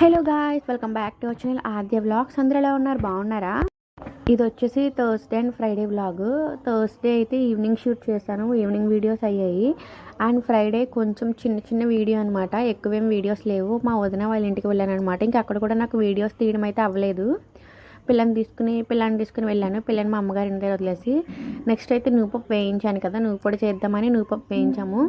Hello guys welcome back to our channel Aadya vlogs. అందరిలో ఉన్నారు? బాగున్నారా? ఇది వచ్చేసి Thursday and Friday vlog Thursday అయితే ఈవినింగ్ షూట్ చేశాను. ఈవినింగ్ వీడియోస్ అయ్యాయి. అండ్ ఫ్రైడే కొంచెం చిన్న చిన్న వీడియో అనమాట ఎక్కువేం వీడియోస్ లేవు. మా వదిన వాళ్ళ ఇంటికి వెళ్ళాను అనమాట ఇంకా అక్కడ కూడా నాకు వీడియోస్ తీయడం అయితే అవ్వలేదు. పిల్లని తీసుకుని పిల్లని తీసుకుని వెళ్ళాను. పిల్లని మా అమ్మగారి ఇంటి దగ్గర వదిలేసి. నెక్స్ట్ అయితే నూపప్పు వేయించాను కదా. నువ్వు పొడి చేద్దామని నూపప్పు వేయించాము.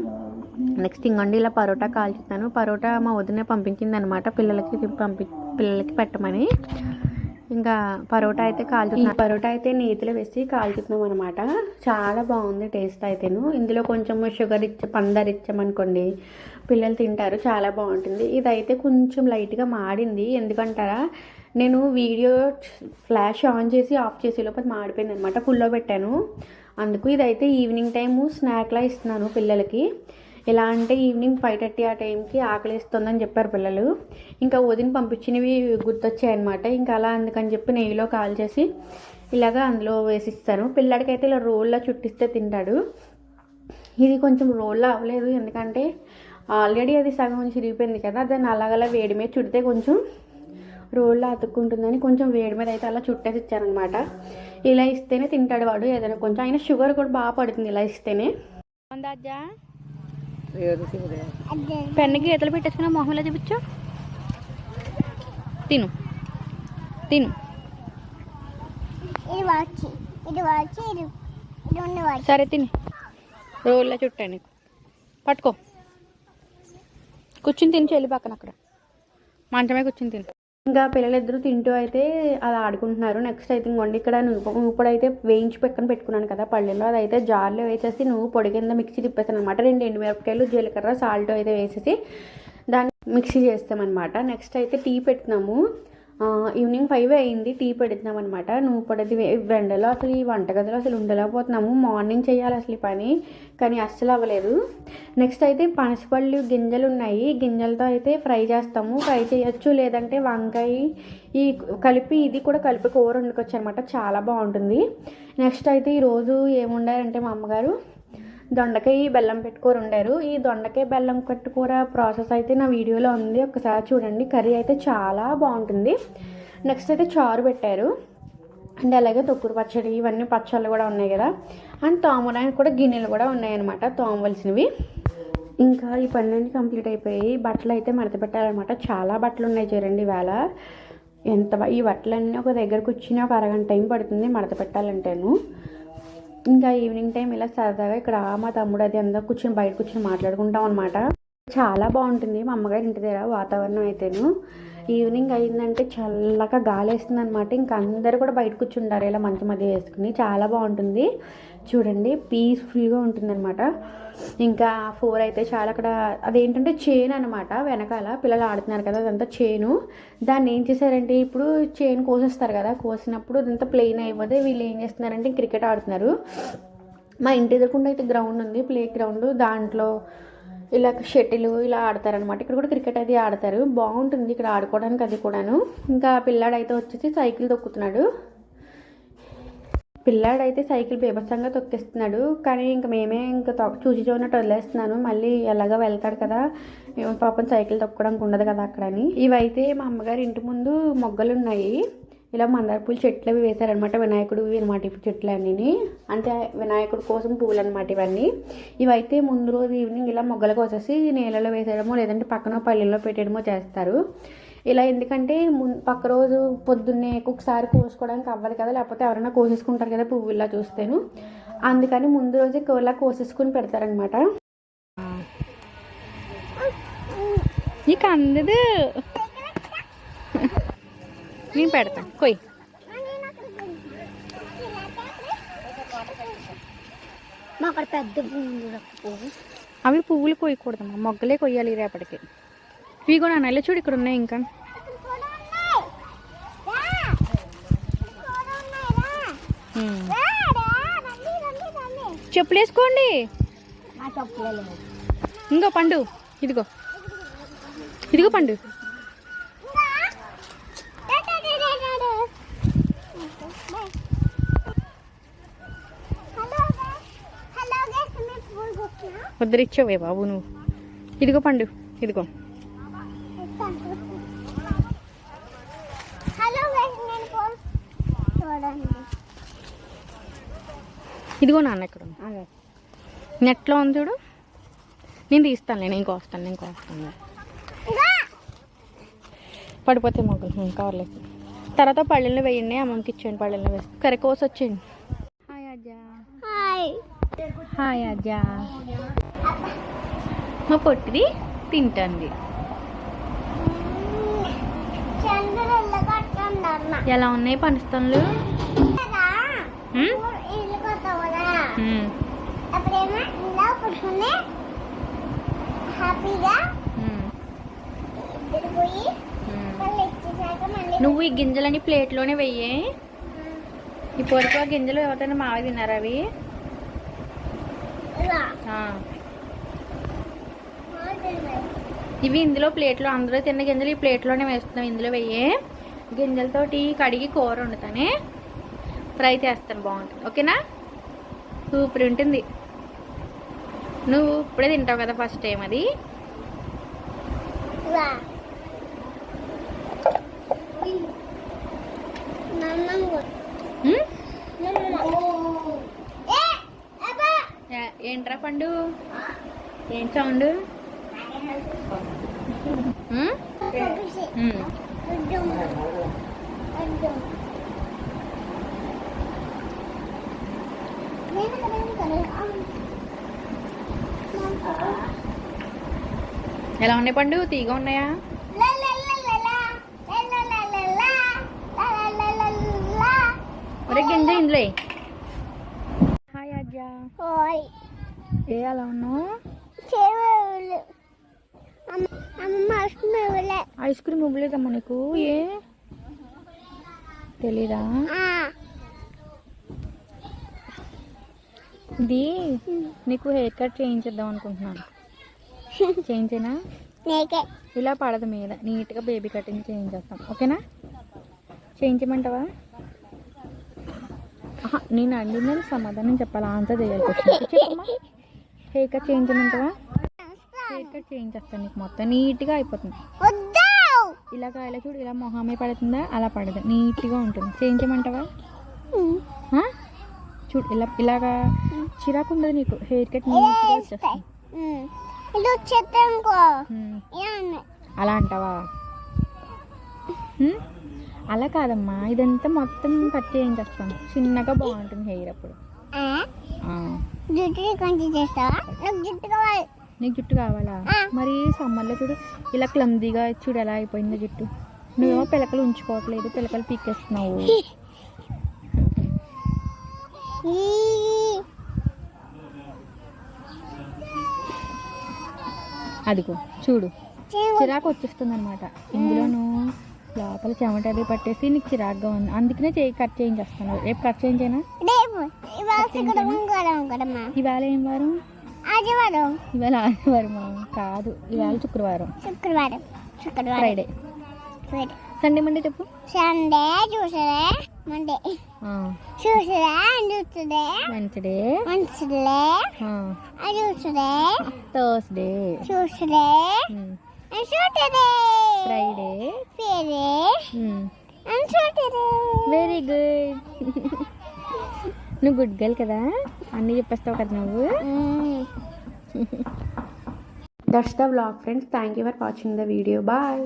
నెక్స్ట్ ఇంగండి ఇలా పరోటా కాల్చుతాను. పరోటా మా వదిన పంపించింది అనమాట పిల్లలకి పంపి పిల్లలకి పెట్టమని. ఇంకా పరోటా అయితే కాల్చుతున్నాను పరోటా అయితే నేతిలో వేసి కాల్చుతున్నాం అనమాట చాలా బాగుంది టేస్ట్ అయితేను. ఇందులో కొంచెం షుగర్ ఇచ్చ పందర్ ఇచ్చామనుకోండి పిల్లలు తింటారు చాలా బాగుంటుంది. ఇదైతే కొంచెం లైట్గా మాడింది ఎందుకంటారా? నేను వీడియో ఫ్లాష్ ఆన్ చేసి ఆఫ్ చేసే లోపల మాడిపోయింది అనమాట ఫుల్లో పెట్టాను. అందుకు ఇదైతే ఈవినింగ్ టైము స్నాక్లా ఇస్తున్నాను పిల్లలకి. ఎలా అంటే ఈవినింగ్ ఫైవ్ థర్టీ ఆ టైంకి ఆకలి ఇస్తుందని చెప్పారు పిల్లలు. ఇంకా వదిన పంపించినవి గుర్తొచ్చాయి అనమాట ఇంకా అలా అందుకని చెప్పి నెయ్యిలో కాల్ చేసి ఇలాగా అందులో వేసిస్తాను పిల్లాడికైతే ఇలా రోల్లో చుట్టిస్తే తింటాడు. ఇది కొంచెం రోల్లో అవ్వలేదు. ఎందుకంటే ఆల్రెడీ అది సగం చిరిగిపోయింది కదా దాన్ని అలాగలా వేడి మీద చుడితే కొంచెం రోల్లో అతుక్కుంటుందని కొంచెం వేడి మీద అయితే అలా చుట్టేసి ఇచ్చారనమాట ఇలా ఇస్తేనే తింటాడు వాడు. ఏదైనా కొంచెం అయినా షుగర్ కూడా బాగా పడుతుంది ఇలా ఇస్తేనే. అందాజా పెన్ను గీతలు పెట్టేసుకున్న మొహంలో చూపించు. తిను. తిను. సరే తిని. రోల్లో చుట్టా నీకు. పట్టుకో. కూర్చుని తిని చెల్లి పక్కన అక్కడ. మంచమే కూర్చుని తిని. ఇంకా పిల్లలిద్దరూ తింటూ అయితే అలా ఆడుకుంటున్నారు. నెక్స్ట్ అయితే ఇంకోండి ఇక్కడ నువ్వు నువ్వు అయితే వేయించి పక్కన పెట్టుకున్నాను కదా పళ్ళెల్లో అదైతే జార్లో వేసేసి నువ్వు పొడి కింద మిక్సీ తిప్పేస్తాను అనమాట రెండు ఎండుమిరపకాయలు జీలకర్ర సాల్ట్ అయితే వేసేసి దాన్ని మిక్సీ చేస్తామన్నమాట. నెక్స్ట్ అయితే టీ పెట్టినాము ఈవినింగ్ ఫైవ్ అయింది టీ పెడుతున్నాం అనమాట నువ్వు పడేది వెండలో అసలు ఈ వంటగదిలో అసలు ఉండలేకపోతున్నాము. మార్నింగ్ చేయాలి అసలు ఈ పని కానీ అస్సలు అవ్వలేదు. నెక్స్ట్ అయితే పనసపళ్ళు గింజలు ఉన్నాయి. గింజలతో అయితే ఫ్రై చేస్తాము. ఫ్రై చేయొచ్చు లేదంటే వంకాయ ఈ కలిపి ఇది కూడా కలిపి కూర వండుకోవచ్చు అనమాట చాలా బాగుంటుంది. నెక్స్ట్ అయితే ఈరోజు ఏముండారంటే మా అమ్మగారు దొండకాయ బెల్లం పెట్టుకూర ఉండారు. ఈ దొండకాయ బెల్లం పెట్టుకూర ప్రాసెస్ అయితే నా వీడియోలో ఉంది. ఒకసారి చూడండి. కర్రీ అయితే చాలా బాగుంటుంది. నెక్స్ట్ అయితే చారు పెట్టారు. అండ్ అలాగే తొక్కుడు పచ్చడి ఇవన్నీ పచ్చళ్ళు కూడా ఉన్నాయి కదా. అండ్ తోమడానికి కూడా గిన్నెలు కూడా ఉన్నాయన్నమాట తోమవలసినవి. ఇంకా ఈ పనులన్నీ కంప్లీట్ అయిపోయి బట్టలు అయితే మడత పెట్టాలన్నమాట చాలా బట్టలు ఉన్నాయి చూడండి ఇవాళ. ఎంత ఈ బట్టలన్నీ ఒక దగ్గర కూర్చుని ఒక అరగంట టైం పడుతుంది మడత పెట్టాలంటేను. ఇంకా ఈవినింగ్ టైం ఇలా సరదాగా ఇక్కడ మా తమ్ముడు అది అందరూ కూర్చొని బయట కూర్చొని మాట్లాడుకుంటాం అనమాట చాలా బాగుంటుంది. మా అమ్మగారి ఇంటి దగ్గర వాతావరణం అయితేను. ఈవినింగ్ అయిందంటే చల్లగా గాలి వేస్తుంది అనమాట ఇంకా అందరు కూడా బయట కూర్చుంటారు ఇలా మంచి మధ్య వేసుకుని. చాలా బాగుంటుంది. చూడండి పీస్ఫుల్గా ఉంటుంది అనమాట ఇంకా ఫోర్ అయితే చాలా అక్కడ అదేంటంటే చైన్ అనమాట వెనకాల. పిల్లలు ఆడుతున్నారు కదా అదంతా చేను దాన్ని ఏం చేశారంటే ఇప్పుడు చైన్ కోసేస్తారు కదా కోసినప్పుడు అదంతా ప్లెయిన్ అయిపోతే వీళ్ళు ఏం చేస్తున్నారంటే క్రికెట్ ఆడుతున్నారు. మా ఇంటి ఎదురుకుండా అయితే గ్రౌండ్ ఉంది. ప్లే గ్రౌండ్ దాంట్లో ఇలా షటిల్ ఇలా ఆడతారనమాట ఇక్కడ కూడా క్రికెట్ అది ఆడతారు. బాగుంటుంది ఇక్కడ ఆడుకోవడానికి అది కూడాను. ఇంకా పిల్లాడైతే వచ్చేసి సైకిల్ తొక్కుతున్నాడు. పిల్లాడైతే సైకిల్ బీభత్సంగా తొక్కిస్తున్నాడు. కానీ ఇంక మేమే ఇంకా తొక్ చూసి చూడనట్టు వదిలేస్తున్నాను. మళ్ళీ ఎలాగో వెళ్తాడు కదా. ఏమో పాపం సైకిల్ తొక్కడానికి ఉండదు కదా అక్కడ అని. ఇవైతే మా అమ్మగారి ఇంటి ముందు మొగ్గలు ఉన్నాయి ఇలా మందార పూలు చెట్లు అవి వేశారనమాట వినాయకుడు అనమాట ఇప్పుడు చెట్లు అన్నీ అంటే వినాయకుడు కోసం పూలు అనమాట ఇవన్నీ. ఇవైతే ముందు రోజు ఈవినింగ్ ఇలా మొగ్గలు కోసేసి నేలలో వేసేయడమో లేదంటే పక్కన పల్లెల్లో పెట్టడమో చేస్తారు. ఇలా ఎందుకంటే ముం పక్క రోజు పొద్దున్నే ఒకసారి కోసుకోవడానికి అవ్వదు కదా లేకపోతే ఎవరైనా కోసేసుకుంటారు కదా పువ్వులా చూస్తేను. అందుకని ముందు రోజే ఇలా కోసేసుకుని పెడతారనమాట నీకు అందదు. నేను పెడతాను కొయ్. మా అక్కడ పెద్ద పువ్వు. అవి పువ్వులు కొయ్యకూడదమ్మా మొగ్గలే కొయ్యాలి రేపటికి. ఇవి కూడా నెల చూడు ఇక్కడ ఉన్నాయి ఇంకా. చెప్పులు వేసుకోండి ఇంకో పండు. ఇదిగో. ఇదిగో పండు. వద్దరిచ్చావే బాబు నువ్వు? ఇదిగో పండు ఇదిగో. ఇదిగో నాన్న ఇక్కడ నెట్లో ఉంది చూడు. నేను తీస్తాను నేను ఇంకో వస్తాను ఇంకో వస్తాను పడిపోతే మొగ్గులు కవర్లేదు తర్వాత పళ్ళెల్లో వేయండి అమ్మకి ఇచ్చేయండి పళ్ళల్లో వేసి. కరకోసి వచ్చేయండి. హాయ్ అజ్జా. హాయ్ హాయ్ అజ్జా మా పొట్టిది తింటుంది. ఎలా ఉన్నాయి పనిస్తన్లు నువ్వు ఈ గింజలని ప్లేట్లోనే వెయ్యి. ఈ ఆ గింజలు ఎవరైనా మావి తిన్నారు అవి? ఇవి ఇందులో ప్లేట్లో అందరూ తిన్న గింజలు ఈ ప్లేట్లోనే వేస్తున్నాం. ఇందులో వెయ్యి గింజలతోటి కడిగి కూర వండుతానే. ఫ్రై చేస్తాను బాగుంటుంది. ఓకేనా? సూపర్ ఉంటుంది. నువ్వు ఇప్పుడే తింటావు కదా ఫస్ట్ టైం అది? నన్ను ఏంట్రా పండు? ఏం సౌండ్? ఎలా ఉన్నాయి పండు? తీగా ఉన్నాయా? ఒరే గింజ ఇందులో ఏ అలా ఉన్నావు ఐస్ క్రీమ్ ఇవ్వలేదమ్మా నీకు? ఏ? తెలీదా? ఇది నీకు హెయిర్ కట్ చేయించేద్దాం అనుకుంటున్నాను. చేయించేనా? ఇలా పడదు మీద. నీట్గా బేబీ కటింగ్ చేయించేస్తాం. ఓకేనా? చేయించమంటావా? నేను అడిగిందని సమాధానం చెప్పాలి? ఆన్సర్ చేయాలి చెప్పమ్మా. హెయిర్ కట్ చేయించమంటావా హెయిర్ కట్ చేయించేస్తాను నీకు మొత్తం నీట్గా అయిపోతుంది. ఇలా చూడు ఇలా మొహమే పడుతుందా? అలా పడదు. నీట్గా ఉంటుంది. చేయించమంటావా ఆ? చూడు ఇలా ఇలాగా చిరాకు ఉండదు నీకు. హెయిర్ కట్ నీట్గా వచ్చేస్తుంది. ఉమ్. ఏమన్నా? అలా అంటావా? అలా కాదమ్మా. ఇదంతా మొత్తం కట్ చేయించేస్తాను చిన్నగా బాగుంటుంది హెయిర్ అప్పుడు. నాకు జుట్టు కావాలి. మరి సమ్మర్లో చూడు ఇలా క్లమ్జీగా చూడు ఎలా అయిపోయింది జుట్టు. నువ్వేమో పిలకలు ఉంచుకోవట్లేదు పిలకలు పీకేస్తున్నావు. అదిగో చూడు. చిరాకు వచ్చేస్తుంది అనమాట ఇందులోను లోపల చెమట అది పట్టేసి నీకు చిరాకుగా ఉంది. అందుకనే చేయి కట్ చేయించేస్తాను రేపు కట్ చేయించేనా ఇవాళ ఏం వారం? ఆదివారం. ఇవాళ ఆదివారం కాదు. ఇవాళ శుక్రవారం. శుక్రవారం. శుక్రవారం. ఫ్రైడే సండే మండే చెప్పు. సండే చూసరే మండే చూసరే చూసుడే వెన్స్డే మంచిలే చూసుడే థర్స్డే ఫ్రైడే వెరీ గుడ్ నువ్వు గుడ్ గర్ల్ కదా? అన్నీ చెప్పేస్తావు కదా నువ్వు? That's the vlog friends thank you for watching the video bye